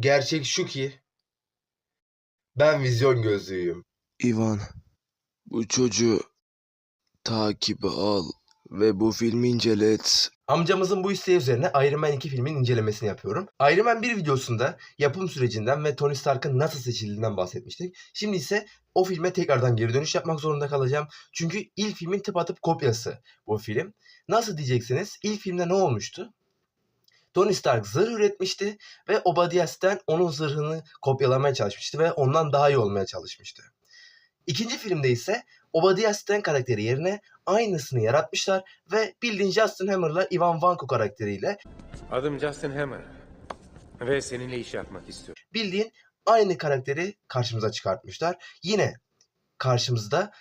Gerçek şu ki ben vizyon gözlüğüyüm. Ivan, bu çocuğu takibe al ve bu filmi incelet. Amcamızın bu isteği üzerine Iron Man 2 filmin incelemesini yapıyorum. Iron Man 1 videosunda yapım sürecinden ve Tony Stark'ın nasıl seçildiğinden bahsetmiştik. Şimdi ise o filme tekrardan geri dönüş yapmak zorunda kalacağım. Çünkü ilk filmin tıpatıp kopyası bu film. Nasıl diyeceksiniz? İlk filmde ne olmuştu? Tony Stark zırh üretmişti ve Obadiah Stane onun zırhını kopyalamaya çalışmıştı ve ondan daha iyi olmaya çalışmıştı. İkinci filmde ise Obadiah Stane karakteri yerine aynısını yaratmışlar ve bildiğin Justin Hammer'la Ivan Vanko karakteriyle Adım Justin Hammer. Ve seninle iş yapmak istiyorum. bildiğin aynı karakteri karşımıza çıkartmışlar. Yine karşımızda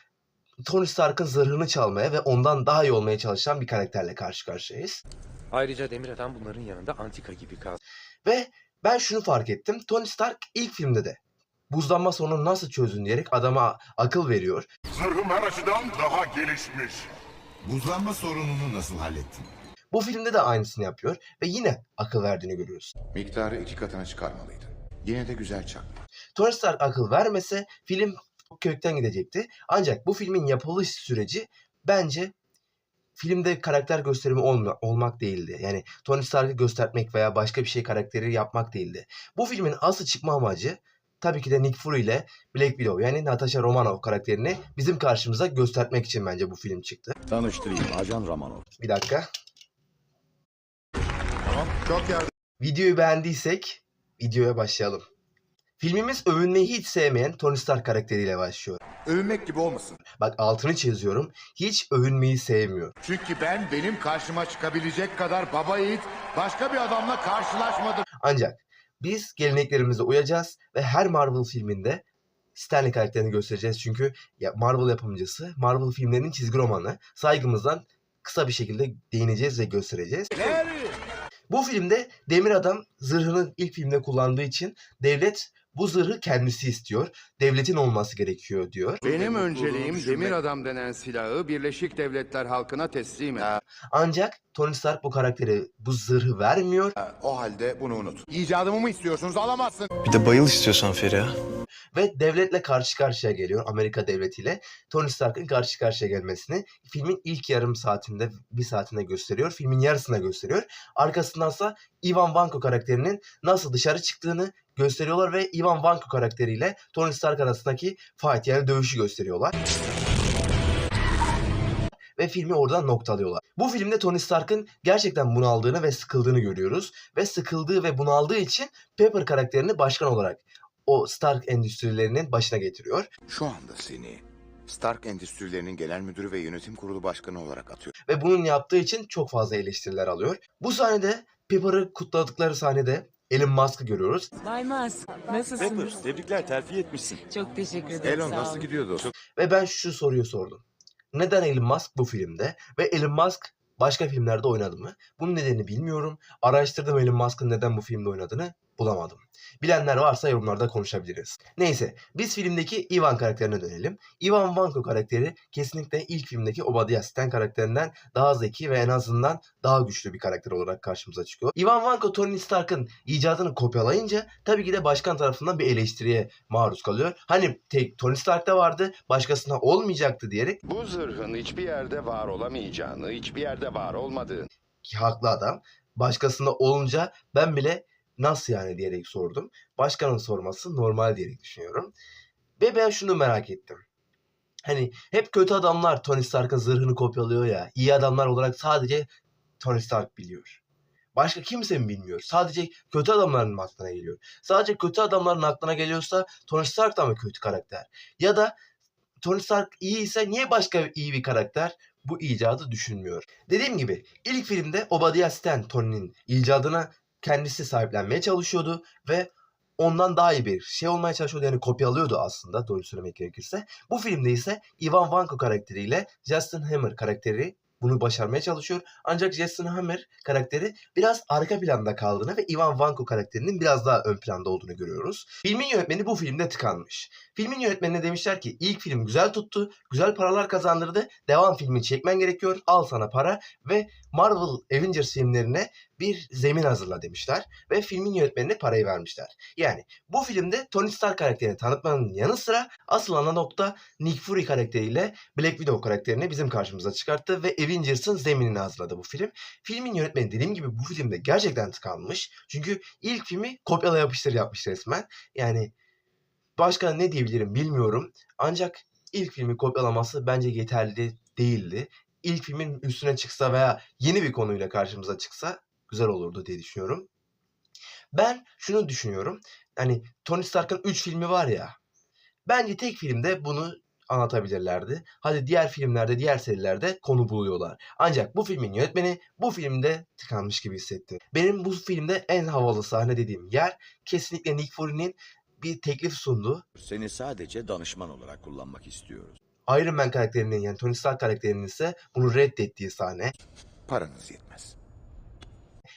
Tony Stark'ın zırhını çalmaya ve ondan daha iyi olmaya çalışan bir karakterle karşı karşıyayız. Ayrıca Demir Adam bunların yanında antika gibi kaldı. Ve ben şunu fark ettim. Tony Stark ilk filmde de buzlanma sorununu nasıl çözün diyerek adama akıl veriyor. Zırhım her açıdan daha gelişmiş. Buzlanma sorununu nasıl hallettin? Bu filmde de aynısını yapıyor ve yine akıl verdiğini görüyoruz. Miktarı iki katına çıkarmalıydın. Yine de güzel çakma. Tony Stark akıl vermese film kökten gidecekti. Ancak bu filmin yapılış süreci bence filmde karakter gösterimi olma, olmak değildi. Yani Tony Stark'ı göstermek veya başka bir şey karakteri yapmak değildi. Bu filmin asıl çıkma amacı tabii ki de Nick Fury ile Black Widow yani Natasha Romanoff karakterini bizim karşımıza göstermek için bence bu film çıktı. Tanıştırayım Ajan Romanov. Bir dakika. Çok yardım. Videoyu beğendiysek videoya başlayalım. Filmimiz övünmeyi hiç sevmeyen Tony Stark karakteriyle başlıyor. Övünmek gibi olmasın. Bak altını çiziyorum. Hiç övünmeyi sevmiyor. Çünkü ben benim karşıma çıkabilecek kadar baba yiğit başka bir adamla karşılaşmadım. Ancak biz geleneklerimize uyacağız ve her Marvel filminde Stanley karakterini göstereceğiz. Çünkü ya Marvel yapımcısı, Marvel filmlerinin çizgi romanı. Saygımızdan kısa bir şekilde değineceğiz ve göstereceğiz. Bu filmde Demir Adam zırhını ilk filmde kullandığı için devlet bu zırhı kendisi istiyor. Devletin olması gerekiyor diyor. Benim önceliğim Demir Adam denen silahı Birleşik Devletler halkına teslim et. Ancak Tony Stark bu karaktere bu zırhı vermiyor O halde bunu unut. İcadımı mı istiyorsunuz alamazsın. Bir de bayıl istiyorsan Feriha. ve devletle karşı karşıya geliyor. Amerika devletiyle Tony Stark'ın karşı karşıya gelmesini filmin ilk yarım saatinde, bir saatinde gösteriyor. Filmin yarısına gösteriyor. Arkasındansa Ivan Vanko karakterinin nasıl dışarı çıktığını gösteriyorlar ve Ivan Vanko karakteriyle Tony Stark arasındaki fight yani dövüşü gösteriyorlar. Ve filmi oradan noktalıyorlar. Bu filmde Tony Stark'ın gerçekten bunaldığını ve sıkıldığını görüyoruz. Ve sıkıldığı ve bunaldığı için Pepper karakterini başkan olarak o Stark endüstrilerinin başına getiriyor. Şu anda seni Stark Endüstrilerinin Genel Müdürü ve Yönetim Kurulu Başkanı olarak atıyor. Ve bunun yaptığı için çok fazla eleştiriler alıyor. Bu sahnede Pepper'ı kutladıkları sahnede Elon Musk'ı görüyoruz. Bay Mas, nasılsınız? tebrikler terfi etmişsin. Çok teşekkür ederim. Elon sağ nasıl olun. gidiyor dostum? Ve ben şu soruyu sordum. Neden Elon Musk bu filmde? Ve Elon Musk başka filmlerde oynadı mı? Bunun nedenini bilmiyorum. Araştırdım Elon Musk'ın neden bu filmde oynadığını bulamadım. Bilenler varsa yorumlarda konuşabiliriz. Neyse biz filmdeki Ivan karakterine dönelim. Ivan Vanko karakteri kesinlikle ilk filmdeki Obadiah Stane karakterinden daha zeki ve en azından daha güçlü bir karakter olarak karşımıza çıkıyor. Ivan Vanko Tony Stark'ın icadını kopyalayınca tabii ki de başkan tarafından bir eleştiriye maruz kalıyor. Hani tek Tony Stark'ta vardı başkasına olmayacaktı diyerek Bu zırhın hiçbir yerde var olamayacağını, hiçbir yerde var olmadığını ki haklı adam. Başkasında olunca ben bile nasıl yani diyerek sordum. Başkanın sorması normal diyerek düşünüyorum. Ve ben şunu merak ettim. Hani hep kötü adamlar Tony Stark'ın zırhını kopyalıyor ya. İyi adamlar olarak sadece Tony Stark biliyor. Başka kimse mi bilmiyor? Sadece kötü adamların aklına geliyor? Sadece kötü adamların aklına geliyorsa Tony Stark da mı kötü karakter? Ya da Tony Stark iyi ise niye başka iyi bir karakter bu icadı düşünmüyor? Dediğim gibi ilk filmde Obadiah Stane Tony'nin icadına kendisi sahiplenmeye çalışıyordu ve ondan daha iyi bir şey olmaya çalışıyordu. Yani kopyalıyordu aslında doğru söylemek gerekirse. Bu filmde ise Ivan Vanko karakteriyle Justin Hammer karakteri bunu başarmaya çalışıyor. Ancak Justin Hammer karakteri biraz arka planda kaldığını ve Ivan Vanko karakterinin biraz daha ön planda olduğunu görüyoruz. Filmin yönetmeni bu filmde tıkanmış. Filmin yönetmenine demişler ki ilk film güzel tuttu, güzel paralar kazandırdı, devam filmi çekmen gerekiyor, al sana para ve Marvel Avengers filmlerine bir zemin hazırla demişler ve filmin yönetmenine parayı vermişler. Yani bu filmde Tony Stark karakterini tanıtmanın yanı sıra asıl ana nokta Nick Fury karakteriyle Black Widow karakterini bizim karşımıza çıkarttı ve Avengers'ın zeminini hazırladı bu film. Filmin yönetmeni dediğim gibi bu filmde gerçekten tıkanmış. Çünkü ilk filmi kopyala yapıştır yapmış resmen. Yani başka ne diyebilirim bilmiyorum. Ancak ilk filmi kopyalaması bence yeterli değildi. İlk filmin üstüne çıksa veya yeni bir konuyla karşımıza çıksa güzel olurdu diye düşünüyorum. Ben şunu düşünüyorum. Hani Tony Stark'ın 3 filmi var ya. Bence tek filmde bunu anlatabilirlerdi. Hadi diğer filmlerde, diğer serilerde konu buluyorlar. Ancak bu filmin yönetmeni bu filmde tıkanmış gibi hissettim. Benim bu filmde en havalı sahne dediğim yer kesinlikle Nick Fury'nin bir teklif sundu. Seni sadece danışman olarak kullanmak istiyoruz. Iron Man karakterinin yani Tony Stark karakterinin ise bunu reddettiği sahne. Paranız yetmez.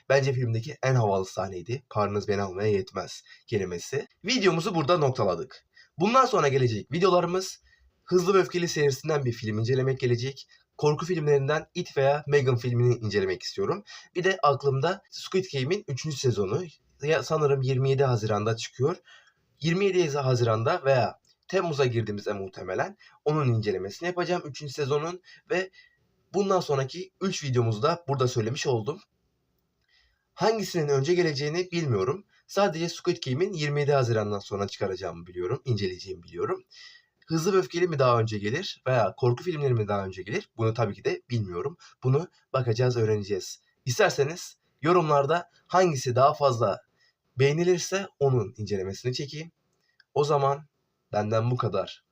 Bence filmdeki en havalı sahneydi. Paranız beni almaya yetmez kelimesi. Videomuzu burada noktaladık. Bundan sonra gelecek videolarımız Hızlı ve Öfkeli serisinden bir film incelemek gelecek. Korku filmlerinden It veya Megan filmini incelemek istiyorum. Bir de aklımda Squid Game'in 3. sezonu ya sanırım 27 Haziran'da çıkıyor. 27 Haziran'da veya Temmuz'a girdiğimizde muhtemelen onun incelemesini yapacağım 3. sezonun ve bundan sonraki 3 videomuzda burada söylemiş oldum. Hangisinin önce geleceğini bilmiyorum. Sadece Squid Game'in 27 Haziran'dan sonra çıkaracağımı biliyorum, inceleyeceğimi biliyorum. Hızlı ve Öfkeli mi daha önce gelir veya korku filmleri mi daha önce gelir? Bunu tabii ki de bilmiyorum. Bunu bakacağız, öğreneceğiz. İsterseniz yorumlarda hangisi daha fazla beğenilirse onun incelemesini çekeyim. O zaman benden bu kadar.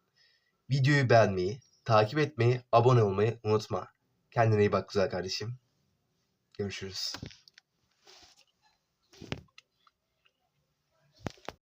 Videoyu beğenmeyi, takip etmeyi, abone olmayı unutma. Kendine iyi bak güzel kardeşim. Görüşürüz.